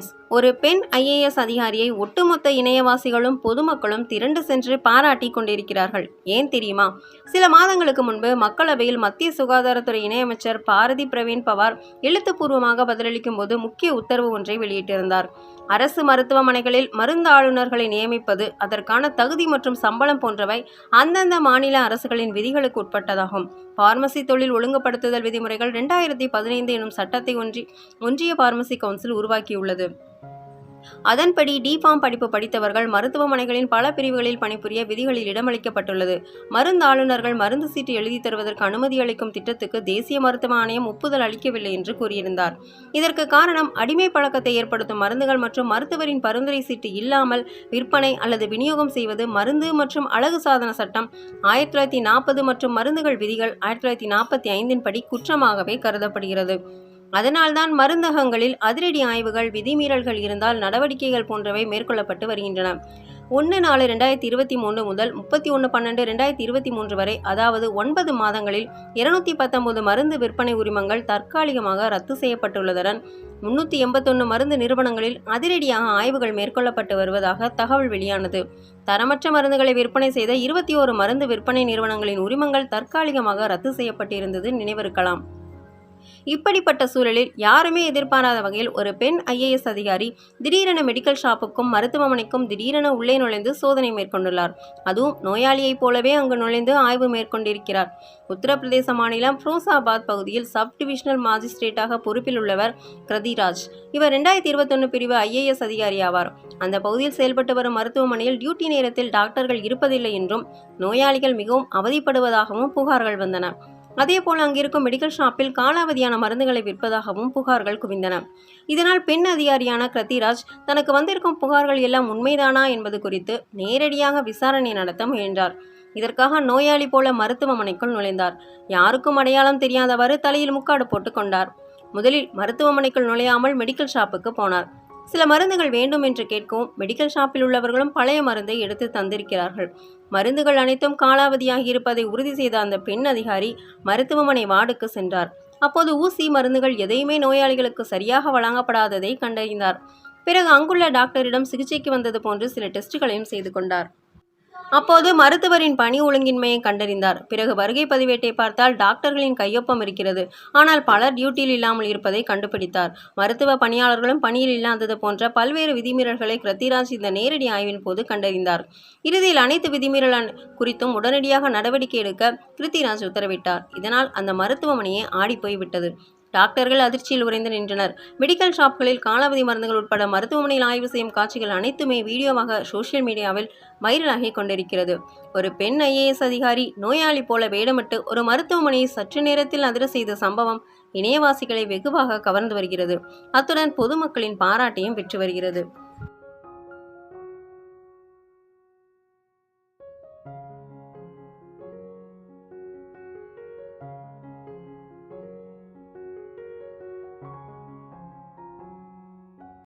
friends ஒரு பெண் IAS அதிகாரியை ஒட்டுமொத்த இணையவாசிகளும் பொதுமக்களும் திரண்டு சென்று பாராட்டி கொண்டிருக்கிறார்கள். ஏன் தெரியுமா? சில மாதங்களுக்கு முன்பு மக்களவையில் மத்திய சுகாதாரத்துறை இணையமைச்சர் பாரதி பிரவீன் பவார் எழுத்துப்பூர்வமாக பதிலளிக்கும் போது முக்கிய உத்தரவு ஒன்றை வெளியிட்டிருந்தார். அரசு மருத்துவமனைகளில் மருந்தாளுநர்களை நியமிப்பது அதற்கான தகுதி மற்றும் சம்பளம் போன்றவை அந்தந்த மாநில அரசுகளின் விதிகளுக்கு உட்பட்டதாகும். பார்மசி தொழில் ஒழுங்குபடுத்துதல் விதிமுறைகள் ரெண்டாயிரத்தி பதினைந்து எனும் சட்டத்தை ஒன்றி ஒன்றிய பார்மசி கவுன்சில் உருவாக்கியுள்ளது. அதன்படி டிஃபார்ம் படிப்பு படித்தவர்கள் மருத்துவமனைகளின் பல பிரிவுகளில் பணிபுரிய விதிகளில் இடமளிக்கப்பட்டுள்ளது. மருந்து ஆளுநர்கள் மருந்து சீட்டு எழுதி தருவதற்கு அனுமதி அளிக்கும் திட்டத்துக்கு தேசிய மருத்துவ ஆணையம் ஒப்புதல் அளிக்கவில்லை என்று கூறியிருந்தார். இதற்கு காரணம் அடிமை பழக்கத்தை ஏற்படுத்தும் மருந்துகள் மற்றும் மருத்துவரின் பரிந்துரை சீட்டு இல்லாமல் விற்பனை அல்லது விநியோகம் செய்வது மருந்து மற்றும் அழகு சாதன சட்டம் ஆயிரத்தி தொள்ளாயிரத்தி நாற்பது மற்றும் மருந்துகள் விதிகள் ஆயிரத்தி தொள்ளாயிரத்தி நாற்பத்தி ஐந்தின் படி குற்றமாகவே கருதப்படுகிறது. அதனால்தான் மருந்தகங்களில் அதிரடி ஆய்வுகள் விதிமீறல்கள் இருந்தால் நடவடிக்கைகள் போன்றவை மேற்கொள்ளப்பட்டு வருகின்றன. ஒன்று நாலு ரெண்டாயிரத்தி இருபத்தி மூணு முதல் முப்பத்தி ஒன்று பன்னெண்டு ரெண்டாயிரத்தி இருபத்தி மூன்று வரை அதாவது ஒன்பது மாதங்களில் இருநூத்தி பத்தொன்பது மருந்து விற்பனை உரிமங்கள் தற்காலிகமாக ரத்து செய்யப்பட்டுள்ளதுடன் முன்னூற்றி எண்பத்தொன்று மருந்து நிறுவனங்களில் அதிரடியாக ஆய்வுகள் மேற்கொள்ளப்பட்டு வருவதாக தகவல் வெளியானது. தரமற்ற மருந்துகளை விற்பனை செய்த இருபத்தி ஓரு மருந்து விற்பனை நிறுவனங்களின் உரிமங்கள் தற்காலிகமாக ரத்து செய்யப்பட்டிருந்தது நினைவிருக்கலாம். இப்படிப்பட்ட சூழலில் யாருமே எதிர்பாராத வகையில் ஒரு பெண் ஐஏஎஸ் அதிகாரி திடீரென மெடிக்கல் ஷாப்புக்கும் மருத்துவமனைக்கும் திடீரென உள்ளே நுழைந்து சோதனை மேற்கொண்டுள்ளார். அதுவும் நோயாளியைப் போலவே அங்கு நுழைந்து ஆய்வு மேற்கொண்டிருக்கிறார். உத்தரப்பிரதேச மாநிலம் ஃபிரோசாபாத் பகுதியில் சப் டிவிஷனல் மாஜிஸ்ட்ரேட்டாக பொறுப்பில் உள்ளவர் கிருதிராஜ். இவர் ரெண்டாயிரத்தி இருபத்தொன்னு பிரிவு ஐஏஎஸ் அதிகாரி ஆவார். அந்த பகுதியில் செயல்பட்டு வரும் மருத்துவமனையில் டியூட்டி நேரத்தில் டாக்டர்கள் இருப்பதில்லை என்றும் நோயாளிகள் மிகவும் அவதிப்படுவதாகவும் புகார்கள் வந்தன. அதேபோல் அங்கிருக்கும் மெடிக்கல் ஷாப்பில் காலாவதியான மருந்துகளை விற்பதாகவும் புகார்கள் குவிந்தன. இதனால் பெண் அதிகாரியான கிருத்திராஜ் தனக்கு வந்திருக்கும் புகார்கள் எல்லாம் உண்மைதானா என்பது குறித்து நேரடியாக விசாரணை நடத்த முயன்றார். இதற்காக நோயாளி போல மருத்துவமனைக்குள் நுழைந்தார். யாருக்கும் அடையாளம் தெரியாதவாறு தலையில் முக்காடு போட்டு கொண்டார். முதலில் மருத்துவமனைக்குள் நுழையாமல் மெடிக்கல் ஷாப்புக்கு போனார். சில மருந்துகள் வேண்டும் என்று கேட்கவும் மெடிக்கல் ஷாப்பில் உள்ளவர்களும் பழைய மருந்தை எடுத்து தந்திருக்கிறார்கள். மருந்துகள் அனைத்தும் காலாவதியாகி இருப்பதை உறுதி செய்த அந்த பெண் அதிகாரி மருத்துவமனை வார்டுக்கு சென்றார். அப்போது ஊசி மருந்துகள் எதையுமே நோயாளிகளுக்கு சரியாக வழங்கப்படாததை கண்டறிந்தார். பிறகு அங்குள்ள டாக்டரிடம் சிகிச்சைக்கு வந்தது போன்று சில டெஸ்டுகளையும் செய்து கொண்டார். அப்போது மருத்துவரின் பணி ஒழுங்கின்மையை கண்டறிந்தார். பிறகு வருகை பதிவேட்டை பார்த்தால் டாக்டர்களின் கையொப்பம் இருக்கிறது. ஆனால் பலர் டியூட்டியில் இல்லாமல் இருப்பதை கண்டுபிடித்தார். மருத்துவ பணியாளர்களும் பணியில் இல்லாதது போன்ற பல்வேறு விதிமீறல்களை கிருத்திராஜ் இந்த நேரடி ஆய்வின் போது கண்டறிந்தார். இறுதியில் அனைத்து விதிமீறல் குறித்தும் உடனடியாக நடவடிக்கை எடுக்க கிருத்திராஜ் உத்தரவிட்டார். இதனால் அந்த மருத்துவமனையே ஆடிப்போய் விட்டது டாக்டர்கள் அதிர்ச்சியில் உறைந்து நின்றனர். மெடிக்கல் ஷாப்களில் காலாவதி மருந்துகள் உட்பட மருத்துவமனையில் ஆய்வு செய்யும் காட்சிகள் அனைத்துமே வீடியோவாக சோசியல் மீடியாவில் வைரலாகி கொண்டிருக்கிறது. ஒரு பெண் ஐஏஎஸ் அதிகாரி நோயாளி போல வேடமிட்டு ஒரு மருத்துவமனையை சற்று நேரத்தில் அதிர செய்த சம்பவம் இணையவாசிகளை வெகுவாக கவர்ந்து வருகிறது. அத்துடன் பொதுமக்களின் பாராட்டையும் பெற்று வருகிறது.